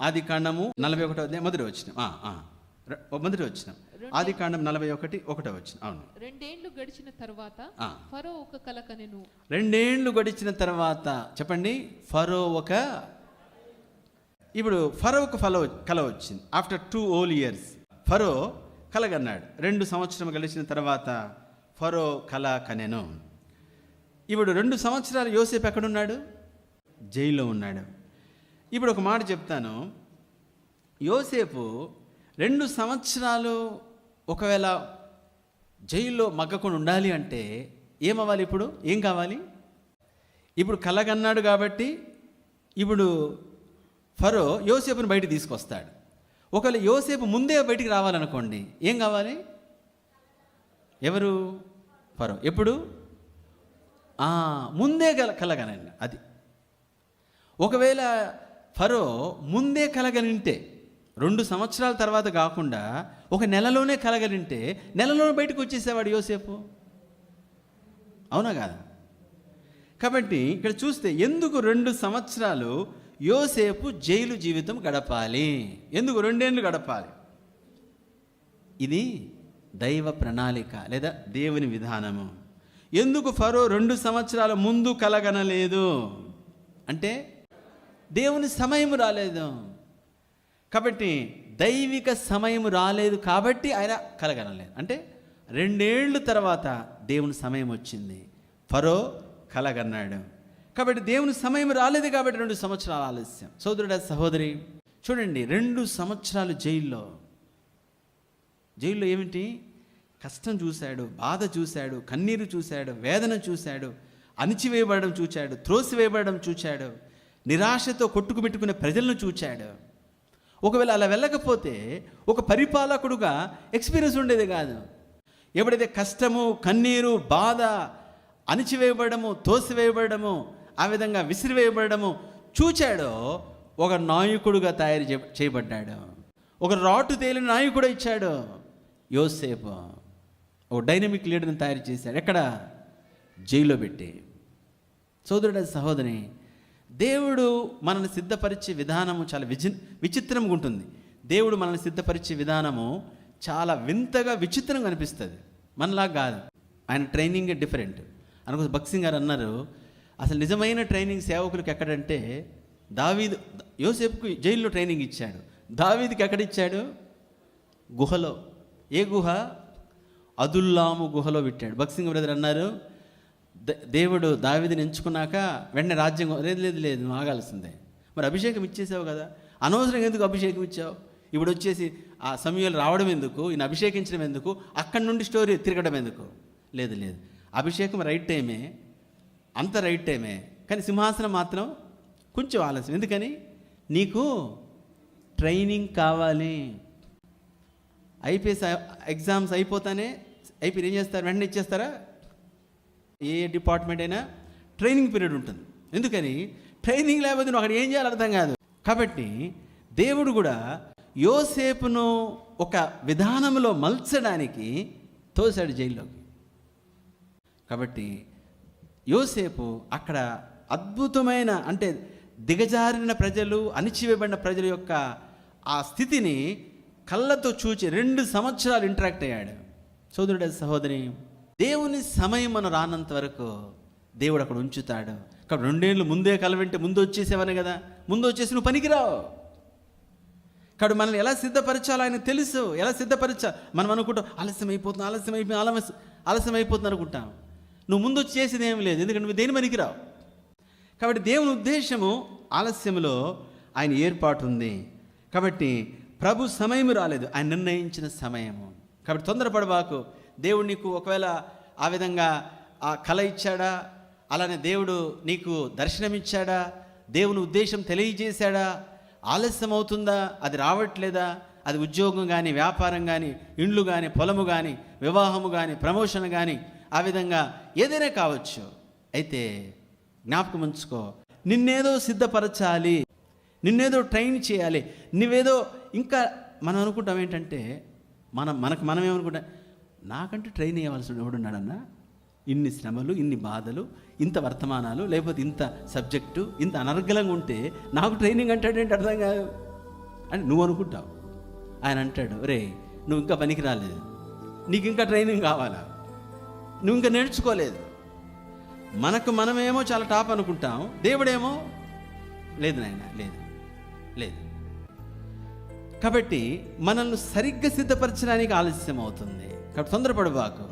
ఆది కాండము నలభై ఒకటో అధ్యాయం మొదటి వచ్చిన మొదటి వచ్చిన ఆది కాండం నలభై ఒకటి ఒకటో వచ్చిన అవును. రెండేండ్లు గడిచిన తర్వాత. ఫరో ఒక కల కనెను. రెండేండ్లు గడిచిన తర్వాత చెప్పండి ఫరో ఒక ఇప్పుడు ఫరో ఒక ఫలో కల వచ్చింది. After two whole years. Pharaoh కలగన్నాడు రెండు సంవత్సరం గడిచిన తర్వాత ఫరో కల కనెను. ఇప్పుడు రెండు సంవత్సరాలు యోసేపు ఎక్కడున్నాడు? జైల్లో ఉన్నాడు. ఇప్పుడు ఒక మాట చెప్తాను. యోసేపు రెండు సంవత్సరాలు ఒకవేళ జైల్లో మగ్గకుండా ఉండాలి అంటే ఏమవ్వాలి ఇప్పుడు? ఏం కావాలి? ఇప్పుడు కలగన్నాడు కాబట్టి ఇప్పుడు ఫరో యోసేపుని బయటికి తీసుకొస్తాడు. ఒకవేళ యోసేపు ముందే బయటికి రావాలనుకోండి ఏం కావాలి? ఎవరు? ఫరో. ఎప్పుడు? ముందే కల కలగనండి అది. ఒకవేళ ఫరో ముందే కలగనింటే రెండు సంవత్సరాల తర్వాత కాకుండా ఒక నెలలోనే కలగనింటే నెలలో బయటకు వచ్చేసేవాడు యోసేపు? అవునా కాదా? కాబట్టి ఇక్కడ చూస్తే ఎందుకు రెండు సంవత్సరాలు యోసేపు జైలు జీవితం గడపాలి? ఎందుకు రెండేళ్ళు గడపాలి? ఇది దైవ ప్రణాళిక లేదా దేవుని విధానము. ఎందుకు ఫరో రెండు సంవత్సరాల ముందు కలగనలేదు? అంటే దేవుని సమయం రాలేదు. కాబట్టి దైవిక సమయం రాలేదు కాబట్టి ఆయన కలగనలేదు. అంటే రెండేళ్ళు తర్వాత దేవుని సమయం వచ్చింది. ఫరో కలగన్నాడు. కాబట్టి దేవుని సమయం రాలేదు కాబట్టి రెండు సంవత్సరాల ఆలస్యం. సోదరుడ సహోదరి చూడండి రెండు సంవత్సరాలు జైల్లో. జైల్లో ఏమిటి? కష్టం చూశాడు బాధ చూశాడు కన్నీరు చూశాడు వేదన చూశాడు అణిచివేయబడడం చూశాడు త్రోసివేయబడడం చూశాడు నిరాశతో కొట్టుకుపెట్టుకునే ప్రజలను చూచాడు. ఒకవేళ అలా వెళ్ళకపోతే ఒక పరిపాలకుడుగా ఎక్స్పీరియన్స్ ఉండేది కాదు. ఎప్పుడైతే కష్టము కన్నీరు బాధ అణిచివేయబడము తోసివేయబడము ఆ విధంగా విసిరివేయబడము చూచాడో ఒక నాయకుడుగా తయారు చే- చేయబడ్డాడు. ఒక రాటు తేలిన నాయకుడు ఇచ్చాడు. యోసేపు ఒక డైనమిక్ లీడర్ని తయారు చేశాడు. ఎక్కడ? జైల్లో పెట్టి. సోదరుడ సహోదరి దేవుడు మనల్ని సిద్ధపరిచే విధానము చాలా విచి విచిత్రంగా ఉంటుంది. దేవుడు మనల్ని సిద్ధపరిచే విధానము చాలా వింతగా విచిత్రంగా అనిపిస్తుంది మనలా కాదు. ఆయన ట్రైనింగ్ డిఫరెంట్. అనుకో భక్సింగ్ గారు అన్నారు అసలు నిజమైన ట్రైనింగ్ సేవకులకు ఎక్కడంటే దావీదు యోసేపుకు జైల్లో ట్రైనింగ్ ఇచ్చాడు. దావీదికి ఎక్కడిచ్చాడు? గుహలో. ఏ గుహ? అదుల్లాము గుహలో పెట్టాడు. భక్సింగ్ బ్రదర్ అన్నారు దేవుడు దావిదిని ఎంచుకున్నాక వెంటనే రాజ్యం లేదు లేదు లేదు నువ్వు ఆగాల్సిందే. మరి అభిషేకం ఇచ్చేసావు కదా. అనవసరంగా ఎందుకు అభిషేకం ఇచ్చావు? ఇప్పుడు వచ్చేసి ఆ సమయాలు రావడం ఎందుకు? ఈయన అభిషేకించడం ఎందుకు? అక్కడి నుండి స్టోరీ తిరగడం ఎందుకు? లేదు లేదు. అభిషేకం రైట్ టైమే అంత రైట్ టైమే కానీ సింహాసనం మాత్రం కొంచెం ఆలస్యం. ఎందుకని? నీకు ట్రైనింగ్ కావాలి. ఐపీఎస్ ఎగ్జామ్స్ అయిపోతానే అయిపోయి ఏం చేస్తారు? వెంటనే ఇచ్చేస్తారా? ఏ డిపార్ట్మెంట్ అయినా ట్రైనింగ్ పీరియడ్ ఉంటుంది. ఎందుకని? ట్రైనింగ్ లేకపోతే నువ్వు అక్కడ ఏం చేయాలో అర్థం కాదు. కాబట్టి దేవుడు కూడా యోసేపును ఒక విధానంలో మలచడానికి తోశాడు జైల్లోకి. కాబట్టి యోసేపు అక్కడ అద్భుతమైన అంటే దిగజారిన ప్రజలు అణిచివేయబడిన ప్రజల యొక్క ఆ స్థితిని కళ్ళతో చూచి రెండు సంవత్సరాలు ఇంటరాక్ట్ అయ్యాడు. సోదరుడు సహోదరి దేవుని సమయం మనం రానంత వరకు దేవుడు అక్కడ ఉంచుతాడు. కాబట్టి రెండేళ్ళు ముందే కలవింటే ముందు వచ్చేసేవని కదా. ముందు వచ్చేసి నువ్వు పనికిరావు. కాబట్టి మనల్ని ఎలా సిద్ధపరచాలో ఆయన తెలుసు. ఎలా సిద్ధపరచా? మనం అనుకుంటాం ఆలస్యం అయిపోతుంది ఆలస్యం అయిపోయి ఆలస్యం ఆలస్యం అయిపోతుంది అనుకుంటాం. నువ్వు ముందు చేసేది ఏం లేదు. ఎందుకంటే నువ్వు దేని పనికిరావు? కాబట్టి దేవుని ఉద్దేశము ఆలస్యంలో ఆయన ఏర్పాటు ఉంది. కాబట్టి ప్రభు సమయం రాలేదు. ఆయన నిర్ణయించిన సమయము. కాబట్టి తొందరపడబాకు. దేవుడు నీకు ఒకవేళ ఆ విధంగా ఆ కళ ఇచ్చాడా? అలానే దేవుడు నీకు దర్శనమిచ్చాడా? దేవుని ఉద్దేశం తెలియజేశాడా? ఆలస్యం అవుతుందా అది రావట్లేదా? అది ఉద్యోగం కానీ వ్యాపారం కానీ ఇండ్లు కానీ పొలము కానీ వివాహము కానీ ప్రమోషన్ కానీ ఆ విధంగా ఏదైనా కావచ్చు. అయితే జ్ఞాపకం ఉంచుకో. నిన్నేదో సిద్ధపరచాలి. నిన్నేదో ట్రైన్ చేయాలి. నువ్వేదో ఇంకా మనం అనుకుంటాం ఏంటంటే మనం మనకు మనం ఏమనుకుంటాం నాకంటే ట్రైన్ అయ్యవలసిన ఎవడున్నాడన్నా ఇన్ని శ్రమలు ఇన్ని బాధలు ఇంత వర్తమానాలు లేకపోతే ఇంత సబ్జెక్టు ఇంత అనర్గలంగా ఉంటే నాకు ట్రైనింగ్ అంటాడేంటి అర్థం కాదు. అని నువ్వు అనుకుంటావు. ఆయన అంటాడు రే నువ్వు ఇంకా పనికి రాలేదు. నీకు ఇంకా ట్రైనింగ్ కావాలా? నువ్వు ఇంకా నేర్చుకోలేదు. మనకు మనమేమో చాలా టాప్ అనుకుంటాం. దేవుడేమో లేదు నాయన లేదు లేదు. కాబట్టి మనల్ని సరిగ్గా సిద్ధపరచడానికి ఆలస్యం అవుతుంది. కాబట్టి తొందరపడబాకు